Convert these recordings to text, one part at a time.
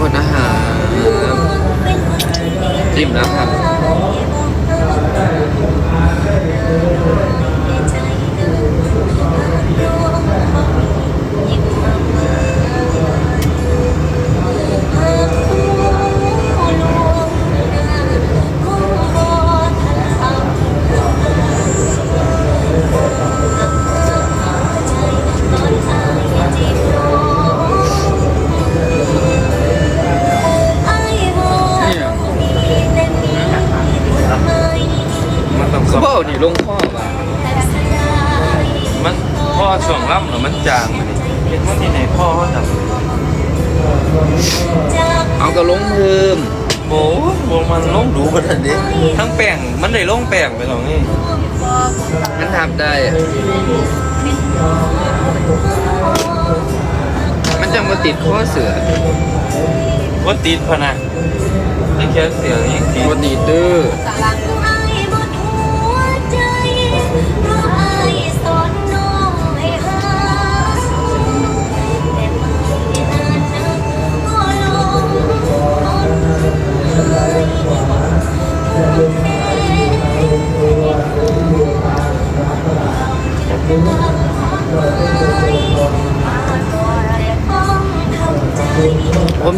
ก่อนนะครจิ้มแล้วครับ ลงดูกันทันดิทั้งแป้งมันได้ลงแป้งไปหรอกนี่มันทำได้ มันจังมาติดข้อเสือว่าติดพะนะไอ้แค่เสียงยังติดปกติดื้อ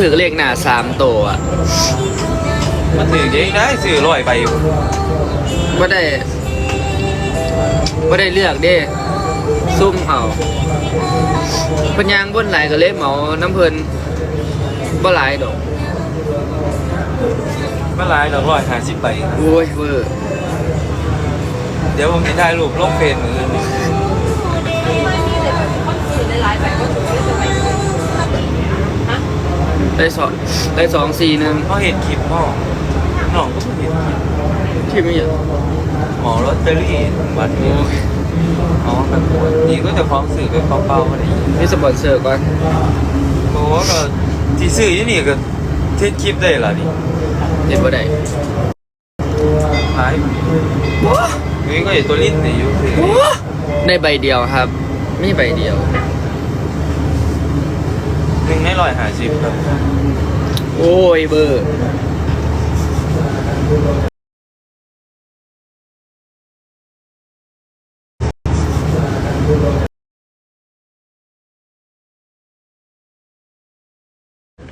ถือเลขหน้าสามตัวอะมันถือยังได้ซื้อร้อยใบอยู่ว่าได้ว่าได้เลือกเด้ซุ่มเอาเพันยางบนไหลายก็เลยเหมาน้ำเพลินบ่หลายดอกไม่หลายดอกร้อยห้าสิบใบโอ้ยเวอร์เดี๋ยวผมจะได้รูปลงเฟซมืออื่น ได้สองได้สองสี่หนึ่งเขาเห็นคลิปพ่อน้องก็ไม่เห็นคลิปที่ไม่เยอะหมอลอตเตอรี่บัตรโอ้นี้ยอ๋อแบบนี่ก็จะฟ้องสื่อไปเปล่าๆมาดินี่สปอนเซอร์ก่อนเพราะว่าก็ที่ซื้อที่นี่ก็เทสคลิปได้ล่ะนี่เห็นบ่ได้หายนี่ก็อยู่ตัวลิ้นนี่อยู่คือได้ใบเดียวครับมีใบเดียว หนึ่งในร้อยห้าสิบครับ โอ้ยเบอร์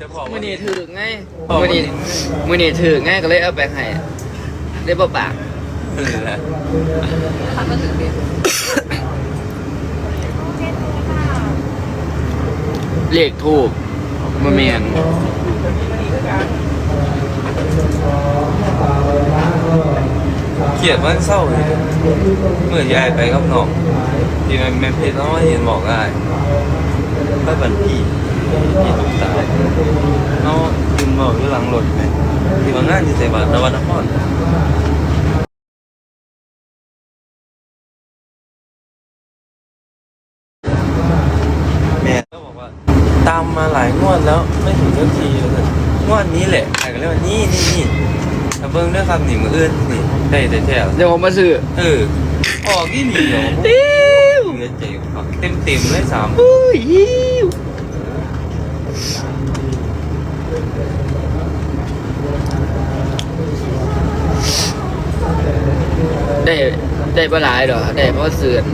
จะบอกมืว่า อนี่ถือไงอ๋อ มือนี่มือนี่ถือไงก็เลยเอาไปให้ได้บ่ปาก เออแหละเเลขทูบมาเมียนเขียดมันเศร้าเลยเมื่อยายไปกับน้องที่มันแม่เพชรน้อยเห็นบอกได้ถ้าบันพี่พี่ตุ๊กตาเนาะยืนบอกอยู่หลังรถไหมที่ว่างานที่ใส่บาตรตะวันนคร แม่ก็บอกว่า ตามมาหลายงวดแล้วไม่ถึงสักทีเลยงวดนี้แหละใครก็เรียกว่านี่นี่นี่ถ้าเบิ้งด้วยครับหนิมืออื่นนี่ได้แต่แถวเดี๋ยวผมมาซื้อเออออกยี่หนีเหรอติ้วเหลือใจเต็มเต็มๆเลยสามอุ้ยฮิวได้ได้บ่หลายดอกได้เพราะเสือน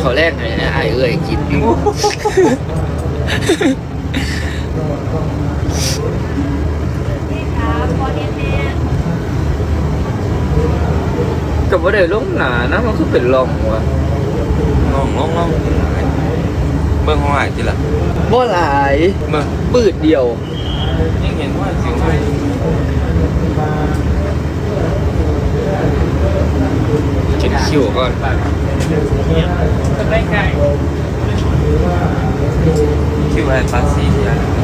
เขาแรกไงไอ้ายเอ้ยกิน กับว่าได้ลงหนานะมันคือเป็นลองวะลองลองลองเบิ้งห้องไหนทีละบ่หลายเบิ้งปืดเดียวยังเห็นว่าเสียงไม่เช็ดคิวก่อนคิดว่าภาษีที่อะไร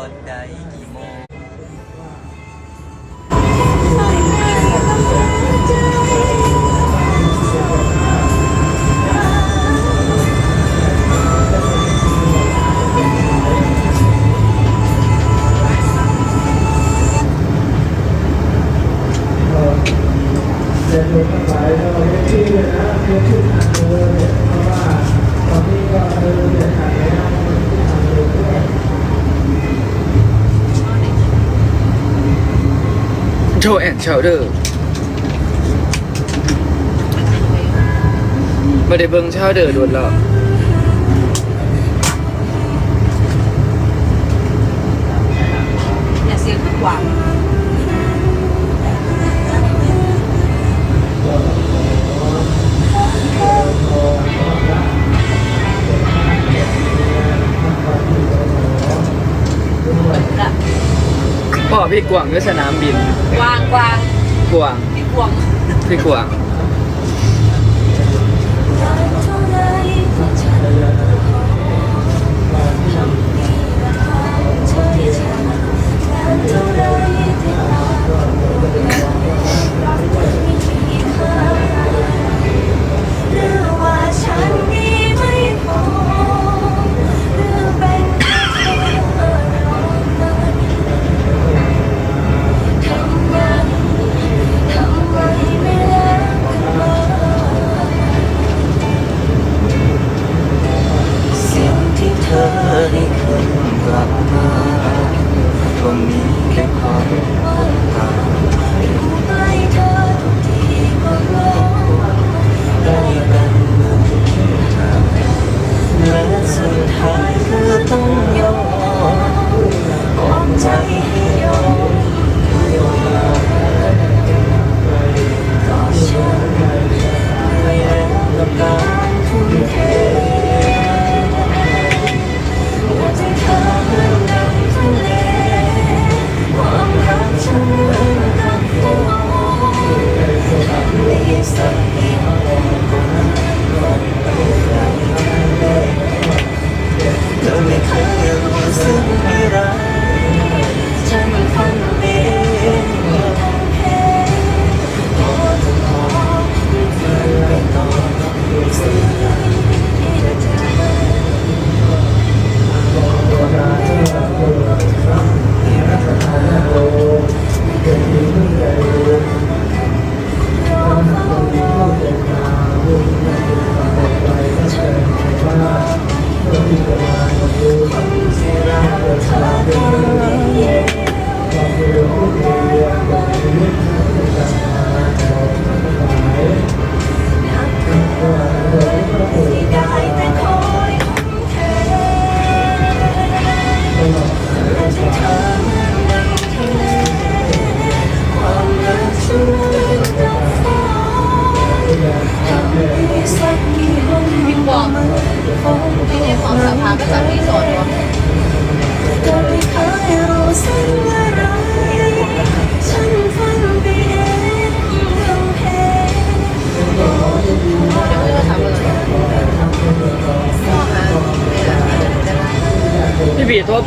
อนใดกี่โมงเรียนชื่อนะเรีชื่อทางเดินเนี่ยเพราะว่าตอนนี้ก็เดินเนี่ย โจแอนชาวเดอร์ม่ได้เบิ้งชาเดอร์ดนแล้วอย่ยเสียงทุกวัน พี่กวางหรือสนามบิน กวางกวางกวางพี่กวางพี่กวาง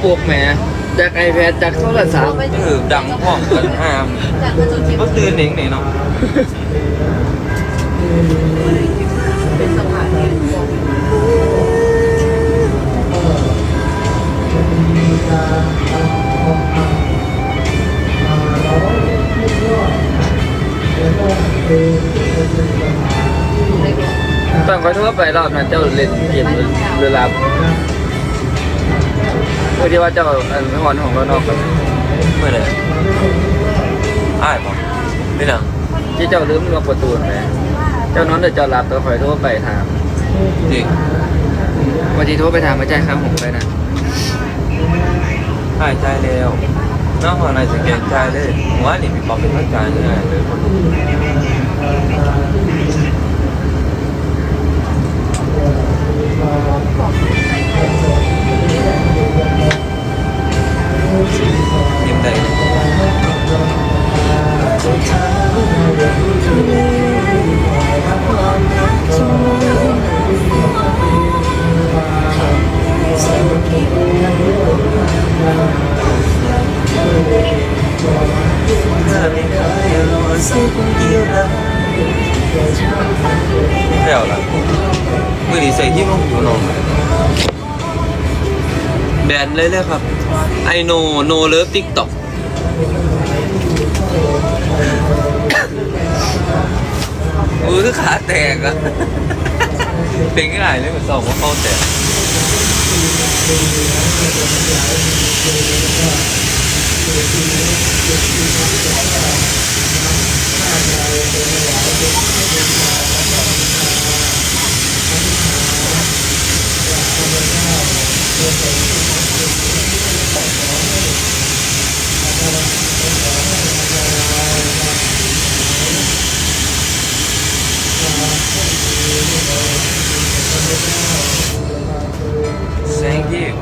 ปลุกแหมจากไอแพดจากโทรศัพท์เออดังพ่องกันห้ามก็ตื่นเองเนี่ยเนาะต้องขอโทษไปรอบนั้นเจ้าเล่นเกมเวลา มื่อที่ว่าเจ้าอันหอนของเรานอกกันเมื่อไหร่อ้ายบอกไม่นังที่เจ้าลืมล็อกประตูไหมเจ้านอนเดี๋ยวเจ้ารับตัวคอยโทรไปถามจริงวันที่โทรไปถามมาจ่ายค่าหงไปนะอ้ายใจายแล้วน้องของนายสแกนใจายเลยผมว่านี่มีความเป็นทางการง่ายเลยคน แล้วล่ะมือนี้ใส่ที่ลงอยู่นอนแบนเลยเลยครับ ไอโนโนเลิฟติ๊กต็อกมือคือขาแตกอะเป็นง่ายเลยเหมือนสองว่าเข้าแตก Sangue,